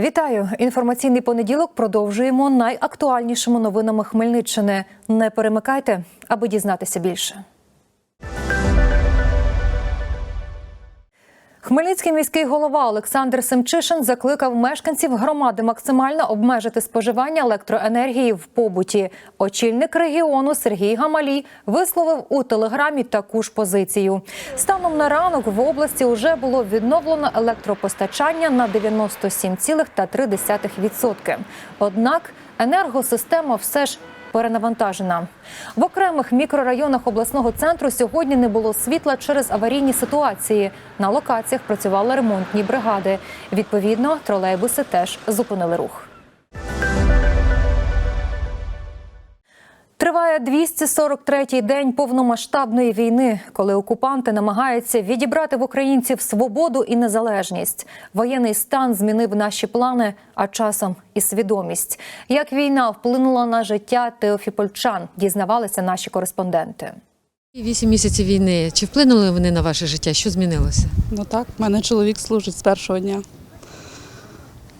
Вітаю! Інформаційний понеділок продовжуємо найактуальнішими новинами Хмельниччини. Не перемикайте, аби дізнатися більше. Хмельницький міський голова Олександр Семчишин закликав мешканців громади максимально обмежити споживання електроенергії в побуті. Очільник регіону Сергій Гамалій висловив у телеграмі таку ж позицію. Станом на ранок в області вже було відновлено електропостачання на 97,3%. Однак енергосистема все ж перенавантажена. В окремих мікрорайонах обласного центру сьогодні не було світла через аварійні ситуації. На локаціях працювали ремонтні бригади. Відповідно, тролейбуси теж зупинили рух. Триває 243-й день повномасштабної війни, коли окупанти намагаються відібрати в українців свободу і незалежність. Воєнний стан змінив наші плани, а часом і свідомість. Як війна вплинула на життя теофіпольчан, дізнавалися наші кореспонденти. Вісім місяців війни. Чи вплинули вони на ваше життя? Що змінилося? Ну так, в мене чоловік служить з першого дня.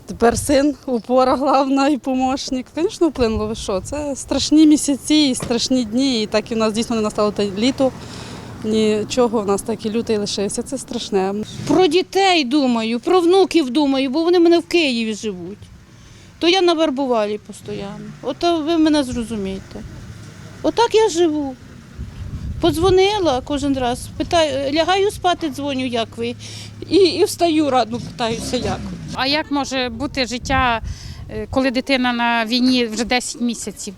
Тепер син, опора головна і помощник. Звісно, вплинуло. Ви що? Це страшні місяці і страшні дні. І так і в нас дійсно не настало те літо. Нічого, в нас так і лютий лишився. Це страшне. Про дітей думаю, про внуків думаю, бо вони в мене в Києві живуть. То я на Вербувалі постійно. Ото ви мене зрозумієте. Отак я живу. Подзвонила кожен раз, питаю, лягаю спати, дзвоню, як ви. І, і встаю рано, питаюся, як. А як може бути життя, е, коли дитина на війні вже 10 місяців?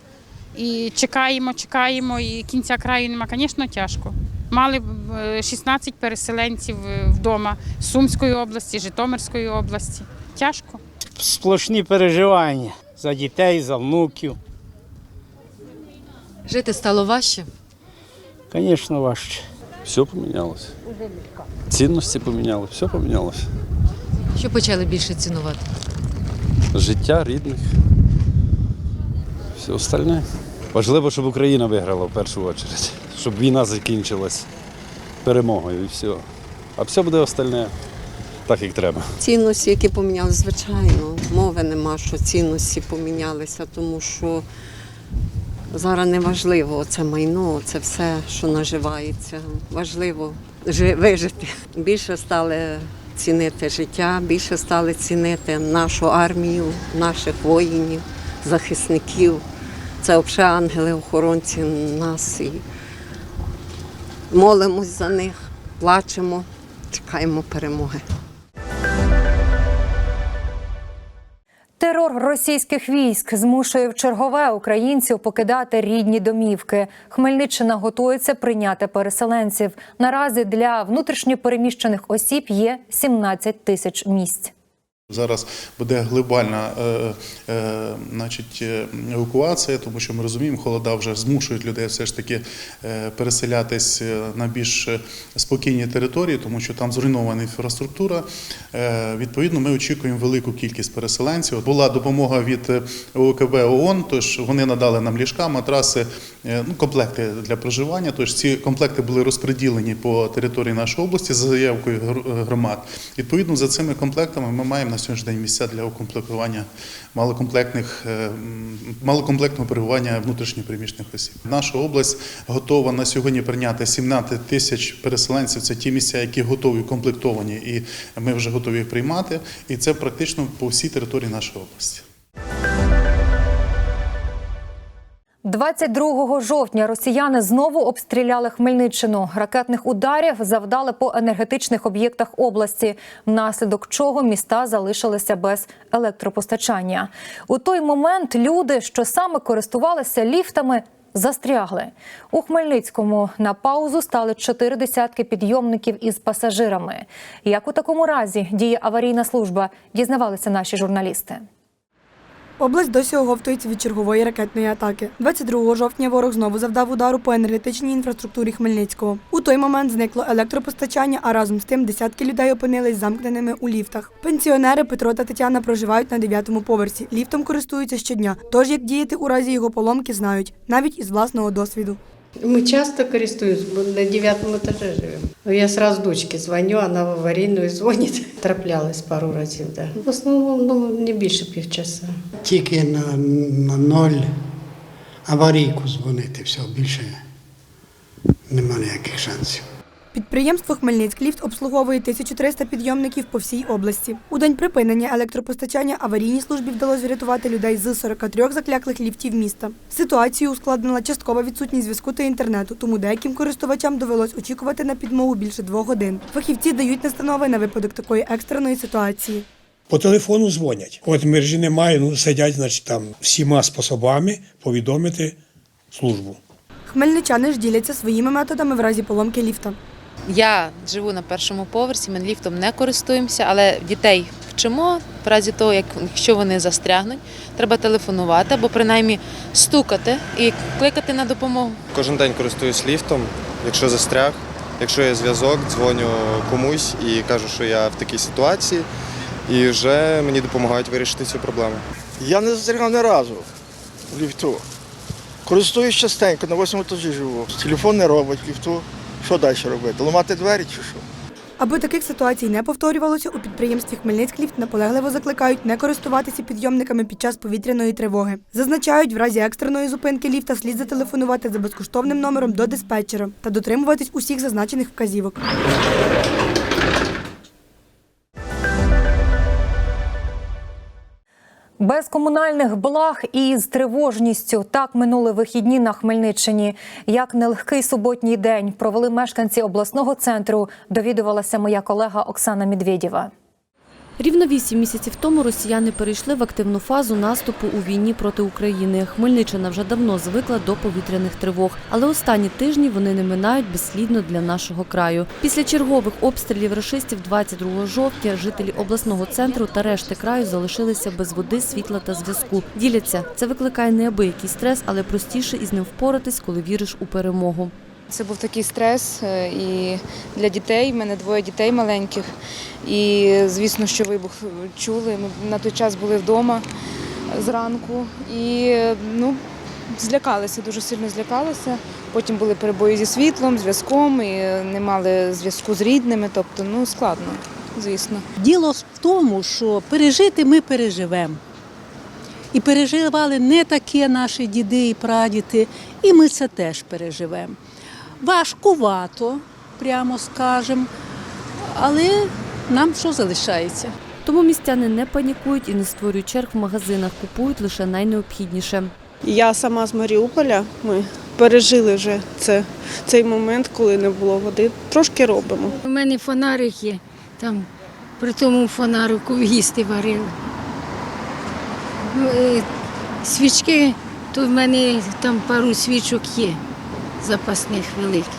І чекаємо, чекаємо, і кінця краю нема. Звісно, тяжко. Мали е, 16 переселенців е, вдома з Сумської області, Житомирської області. Тяжко. сплошні переживання за дітей, за внуків. Жити стало важче? Звісно, важче. Все поменялось. Цінності поміняли, все помінялось. Що почали більше цінувати? Життя рідних. Все остальне. Важливо, щоб Україна виграла в першу чергу, щоб війна закінчилась перемогою і все. А все буде остальне так, як треба. Цінності, які помінялися, звичайно, мови нема, що цінності помінялися, тому що зараз не важливо це майно, це все, що наживається. Важливо вижити. Більше стали цінити життя, більше стали цінити нашу армію, наших воїнів, захисників. Це взагалі ангели-охоронці нас і молимось за них, плачемо, чекаємо перемоги. Терор російських військ змушує в чергове українців покидати рідні домівки. Хмельниччина готується прийняти переселенців. Наразі для внутрішньопереміщених осіб є 17 тисяч місць. Зараз буде глобальна е, е, значить, е, евакуація, тому що ми розуміємо, холода вже змушують людей все ж таки переселятись на більш спокійні території, тому що там зруйнована інфраструктура. Відповідно, ми очікуємо велику кількість переселенців. Була допомога від ОКБ ООН, тож вони надали нам ліжка, матраси, ну, комплекти для проживання. Тож ці комплекти були розподілені по території нашої області за заявкою громад. Відповідно, за цими комплектами ми маємо на сьогоднішній день місця для укомплектування малокомплектних е, малокомплектного перебування внутрішньопереміщених осіб. Наша область готова на сьогодні прийняти 17 тисяч переселенців. Це ті місця, які готові комплектовані, і ми вже готові їх приймати. І це практично по всій території нашої області. 22 жовтня росіяни знову обстріляли Хмельниччину. Ракетних ударів завдали по енергетичних об'єктах області, внаслідок чого міста залишилися без електропостачання. У той момент люди, що саме користувалися ліфтами, застрягли. У Хмельницькому на паузу стали чотири десятки підйомників із пасажирами. Як у такому разі діє аварійна служба, дізнавалися наші журналісти. Область досі оговтується від чергової ракетної атаки. 22 жовтня ворог знову завдав удару по енергетичній інфраструктурі Хмельницького. У той момент зникло електропостачання, а разом з тим десятки людей опинились замкненими у ліфтах. Пенсіонери Петро та Тетяна проживають на дев'ятому поверсі. Ліфтом користуються щодня. Тож як діяти у разі його поломки знають, навіть із власного досвіду. Мы часто користуемся, мы на девятом этаже живем. Но Я сразу дочке звоню, она в аварийную звонит. Траплялась пару разів, да. В основному ну, не більше півчаса. Тільки на, на ноль аварійку дзвонити, все, більше нема ніяких шансів. Підприємство Хмельницькліфт обслуговує 1300 підйомників по всій області. У день припинення електропостачання аварійній службі вдалося врятувати людей з 43 закляклих ліфтів міста. Ситуацію ускладнила часткова відсутність зв'язку та інтернету, тому деяким користувачам довелось очікувати на підмогу більше двох годин. Фахівці дають настанови на випадок такої екстреної ситуації. По телефону дзвонять. От мережі немає, ну сидять, значить, там всіма способами повідомити службу. Хмельничани ж діляться своїми методами в разі поломки ліфта. Я живу на першому поверсі, ми ліфтом не користуємося, але дітей вчимо в разі того, якщо вони застрягнуть, треба телефонувати або принаймні стукати і кликати на допомогу. Кожен день користуюсь ліфтом, якщо застряг, якщо є зв'язок, дзвоню комусь і кажу, що я в такій ситуації, і вже мені допомагають вирішити цю проблему. Я не застрягав ні разу в ліфту. Користуюсь частенько, на восьмому етажі живу. Телефон не робить ліфту. Що далі робити? Ламати двері чи що? Аби таких ситуацій не повторювалося, у підприємстві Хмельницькліфт наполегливо закликають не користуватися підйомниками під час повітряної тривоги. Зазначають, в разі екстреної зупинки ліфта слід зателефонувати за безкоштовним номером до диспетчера та дотримуватись усіх зазначених вказівок. Без комунальних благ і з тривожністю так минули вихідні на Хмельниччині. Як нелегкий суботній день провели мешканці обласного центру, довідувалася моя колега Оксана Медведєва. Рівно вісім місяців тому росіяни перейшли в активну фазу наступу у війні проти України. Хмельниччина вже давно звикла до повітряних тривог, але останні тижні вони не минають безслідно для нашого краю. Після чергових обстрілів рашистів 22 жовтня жителі обласного центру та решти краю залишилися без води, світла та зв'язку. Діляться, це викликає неабиякий стрес, але простіше із ним впоратись, коли віриш у перемогу. Це був такий стрес е, і для дітей. У мене двоє дітей маленьких. І звісно, що вибух чули. Ми на той час були вдома зранку і ну, злякалися, дуже сильно злякалися. Потім були перебої зі світлом, зв'язком, і не мали зв'язку з рідними. Тобто, ну складно, звісно. Діло в тому, що пережити ми переживемо. І переживали не такі наші діди і прадіди, і ми це теж переживемо. Важкувато, прямо скажемо, але нам що залишається? Тому містяни не панікують і не створюють черг в магазинах, купують лише найнеобхідніше. Я сама з Маріуполя. Ми пережили вже це, цей момент, коли не було води. Трошки робимо. У мене фонарик є, там при тому фонарику їсти варили. Е, Свічки, то в мене там пару свічок є, запасних великих.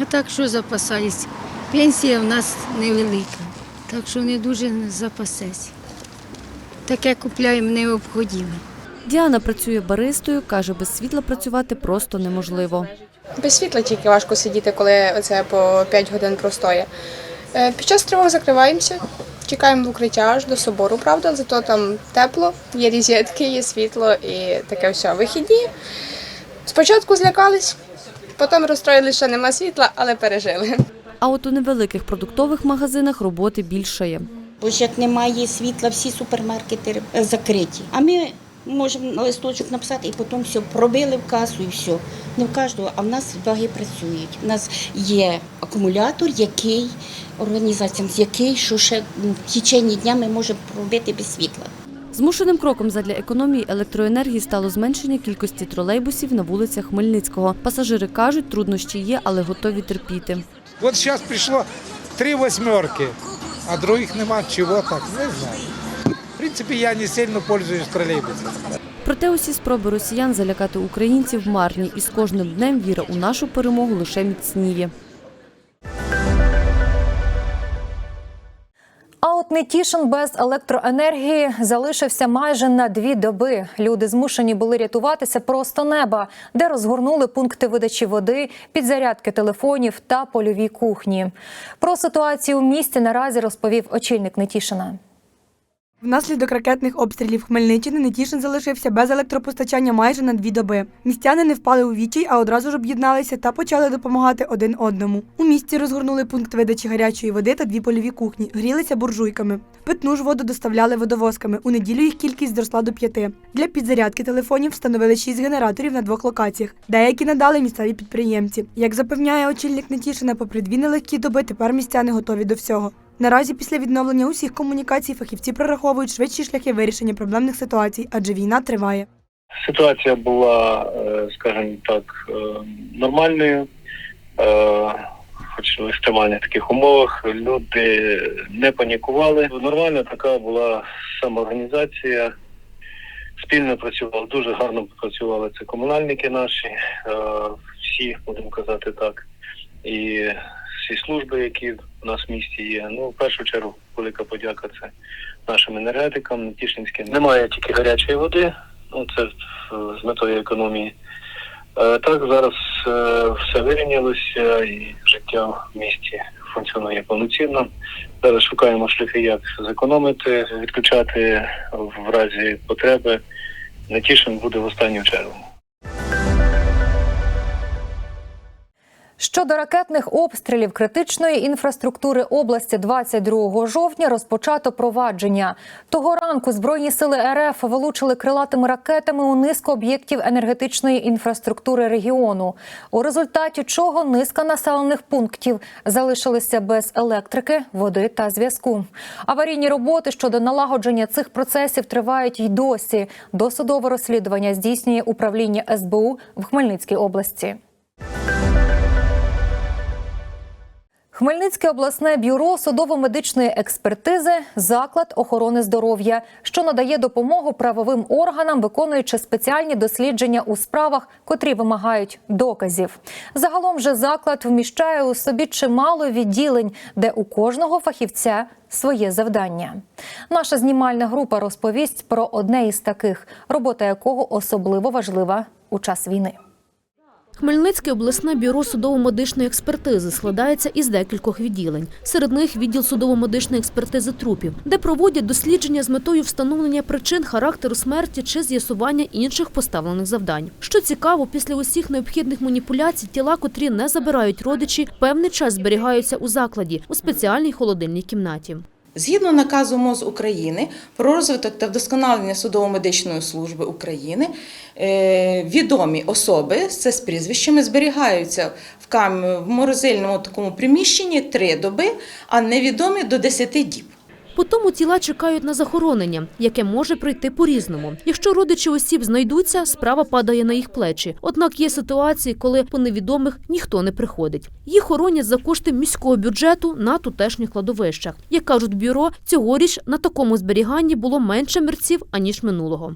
А так що запасаюсь? Пенсія в нас невелика, так що не дуже запасеться. Таке купляємо необхідне. Діана працює баристою, каже, без світла працювати просто неможливо. Без світла тільки важко сидіти, коли це по 5 годин простоє. Е, Під час тривог закриваємося, чекаємо в укриття аж до собору, правда, зато там тепло, є розетки, є світло і таке все. Вихідні. Спочатку злякались, потім розстроїли, що нема світла, але пережили. А от у невеликих продуктових магазинах роботи більшає. Бо ж як немає світла, всі супермаркети закриті. А ми можемо на листочок написати і потім все пробили в касу і все. Не в кожного, а в нас баги працюють. У нас є акумулятор, який організація, з який що ще в течение дня ми можемо пробити без світла. Змушеним кроком задля економії електроенергії стало зменшення кількості тролейбусів на вулицях Хмельницького. Пасажири кажуть, труднощі є, але готові терпіти. Вот сейчас пришло три восьмерки, а других нема. Чего так? Не знаю. В принципе, я не сильно пользуюсь троллейбусом. Проте усі спроби росіян залякати українців марні, і з кожним днем віра у нашу перемогу лише міцніє. А от Нетішин без електроенергії залишився майже на дві доби. Люди змушені були рятуватися просто неба, де розгорнули пункти видачі води, підзарядки телефонів та польові кухні. Про ситуацію в місті наразі розповів очільник Нетішина. Внаслідок ракетних обстрілів Хмельниччини Нетішин залишився без електропостачання майже на дві доби. Містяни не впали у вічай, а одразу ж об'єдналися та почали допомагати один одному. У місті розгорнули пункт видачі гарячої води та дві польові кухні, грілися буржуйками. Питну ж воду доставляли водовозками. У неділю їх кількість зросла до п'яти. Для підзарядки телефонів встановили шість генераторів на двох локаціях. Деякі надали місцеві підприємці. Як запевняє очільник Нетішина, попри дві нелегкі доби, тепер містяни готові до всього. Наразі після відновлення усіх комунікацій фахівці прораховують швидші шляхи вирішення проблемних ситуацій, адже війна триває. Ситуація була, е, скажімо так, е, нормальною, е, хоч в екстремальних таких умовах. Люди не панікували. Нормальна така була самоорганізація. Спільно працювали, дуже гарно працювали це комунальники наші, всі, будемо казати так, і всі служби, які в нас в місті є. Ну, в першу чергу, велика подяка це нашим енергетикам, Тішинським. Немає тільки гарячої води, ну це з метою економії. Е, Так, зараз е, все вирівнялося і життя в місті функціонує повноцінно. Зараз шукаємо шляхи, як зекономити, відключати в разі потреби. Нетішин буде в останню чергу. Щодо ракетних обстрілів критичної інфраструктури області 22 жовтня розпочато провадження. Того ранку збройні сили РФ вилучили крилатими ракетами у низку об'єктів енергетичної інфраструктури регіону. У результаті чого низка населених пунктів залишилися без електрики, води та зв'язку. Аварійні роботи щодо налагодження цих процесів тривають й досі. Досудове розслідування здійснює управління СБУ в Хмельницькій області. Хмельницьке обласне бюро судово-медичної експертизи заклад охорони здоров'я, що надає допомогу правовим органам, виконуючи спеціальні дослідження у справах, котрі вимагають доказів. Загалом же заклад вміщає у собі чимало відділень, де у кожного фахівця своє завдання. Наша знімальна група розповість про одне із таких, робота якого особливо важлива у час війни. Хмельницьке обласне бюро судово-медичної експертизи складається із декількох відділень. Серед них відділ судово-медичної експертизи трупів, де проводять дослідження з метою встановлення причин характеру смерті чи з'ясування інших поставлених завдань. Що цікаво, після усіх необхідних маніпуляцій тіла, котрі не забирають родичі, певний час зберігаються у закладі у спеціальній холодильній кімнаті. Згідно наказу МОЗ України про розвиток та вдосконалення судово-медичної служби України, е, відомі особи це з прізвищами зберігаються в морозильному такому приміщенні три доби, а невідомі до 10 діб. Потім тіла чекають на захоронення, яке може прийти по-різному. Якщо родичі осіб знайдуться, справа падає на їх плечі. Однак є ситуації, коли по невідомих ніхто не приходить. Їх хоронять за кошти міського бюджету на тутешніх кладовищах. Як кажуть бюро, цьогоріч на такому зберіганні було менше мерців аніж минулого.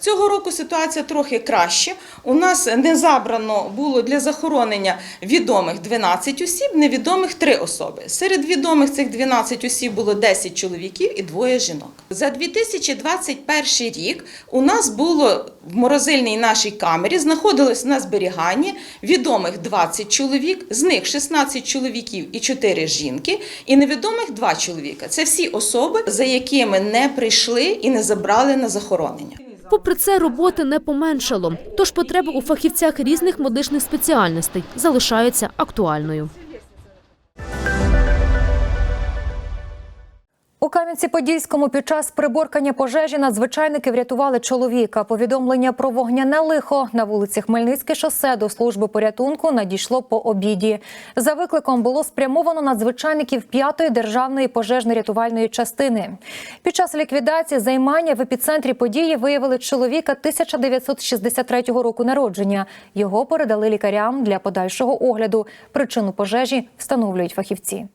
Цього року ситуація трохи краще. У нас не забрано було для захоронення відомих 12 осіб, невідомих 3 особи. Серед відомих цих 12 осіб було 10 чоловіків і двоє жінок. За 2021 рік у нас було в морозильній нашій камері знаходилось на зберіганні відомих 20 чоловік, з них 16 чоловіків і 4 жінки, і невідомих 2 чоловіка. Це всі особи, за якими не прийшли і не забрали на захоронення. Попри це, роботи не поменшало, тож потреба у фахівцях різних медичних спеціальностей залишається актуальною. У Кам'янці-Подільському під час приборкання пожежі надзвичайники врятували чоловіка. Повідомлення про вогняне лихо на вулиці Хмельницьке шосе до служби порятунку надійшло по обіді. За викликом було спрямовано надзвичайників 5-ї державної пожежно-рятувальної частини. Під час ліквідації займання в епіцентрі події виявили чоловіка 1963 року народження. Його передали лікарям для подальшого огляду. Причину пожежі встановлюють фахівці.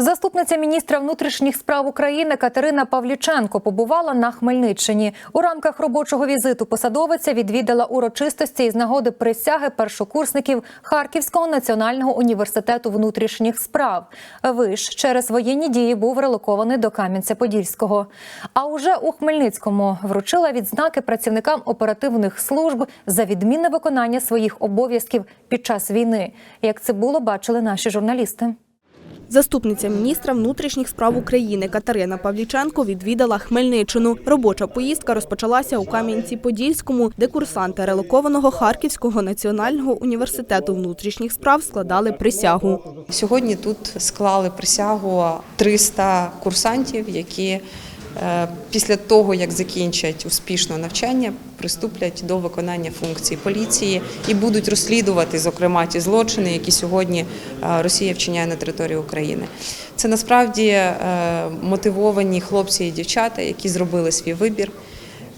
Заступниця міністра внутрішніх справ України Катерина Павліченко побувала на Хмельниччині. У рамках робочого візиту посадовиця відвідала урочистості із нагоди присяги першокурсників Харківського національного університету внутрішніх справ. Виш через воєнні дії був релокований до Кам'янця-Подільського. А уже у Хмельницькому вручила відзнаки працівникам оперативних служб за відмінне виконання своїх обов'язків під час війни. Як це було, бачили наші журналісти. Заступниця міністра внутрішніх справ України Катерина Павліченко відвідала Хмельниччину. Робоча поїздка розпочалася у Кам'янці-Подільському, де курсанти релокованого Харківського національного університету внутрішніх справ складали присягу. Сьогодні тут склали присягу 300 курсантів, які після того, як закінчать успішно навчання, приступлять до виконання функцій поліції і будуть розслідувати, зокрема, ті злочини, які сьогодні е, Росія вчиняє на території України. Це насправді е, мотивовані хлопці і дівчата, які зробили свій вибір.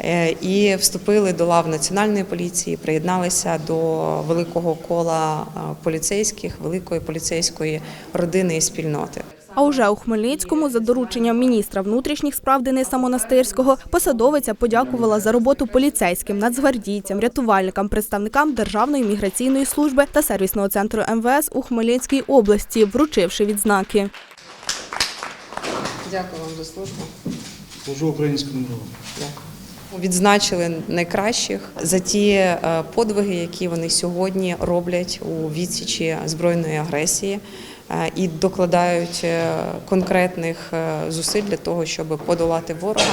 е, І вступили до лав національної поліції, приєдналися до великого кола е, поліцейських, великої поліцейської родини і спільноти. А уже у Хмельницькому за дорученням міністра внутрішніх справ Дениса Монастирського посадовиця подякувала за роботу поліцейським, нацгвардійцям, рятувальникам, представникам Державної міграційної служби та сервісного центру МВС у Хмельницькій області, вручивши відзнаки. Дякую вам за службу. Служу українському народу. Відзначили найкращих за ті е, подвиги, які вони сьогодні роблять у відсічі збройної агресії і докладають е, конкретних е, зусиль для того, щоб подолати ворога.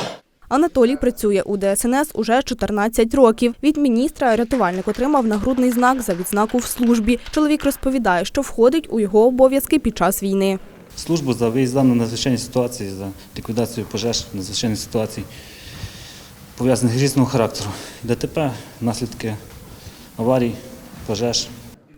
Анатолій працює у ДСНС уже 14 років. Від міністра рятувальник отримав нагрудний знак за відзнаку в службі. Чоловік розповідає, що входить у його обов'язки під час війни. Службу за виїздом на надзвичайні ситуації, за ліквідацію пожеж, надзвичайних ситуацій, пов'язаних з різного характеру. ДТП, наслідки аварій, пожеж.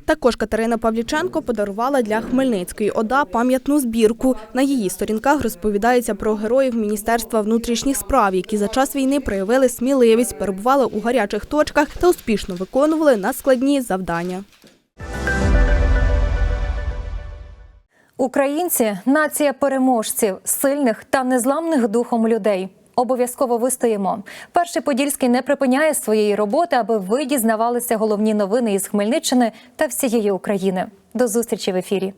Також Катерина Павліченко подарувала для Хмельницької ОДА пам'ятну збірку. На її сторінках розповідається про героїв Міністерства внутрішніх справ, які за час війни проявили сміливість, перебували у гарячих точках та успішно виконували надскладні завдання. Українці нація переможців, сильних та незламних духом людей. Обов'язково вистоїмо. Перший Подільський не припиняє своєї роботи, аби ви дізнавалися головні новини із Хмельниччини та всієї України. До зустрічі в ефірі.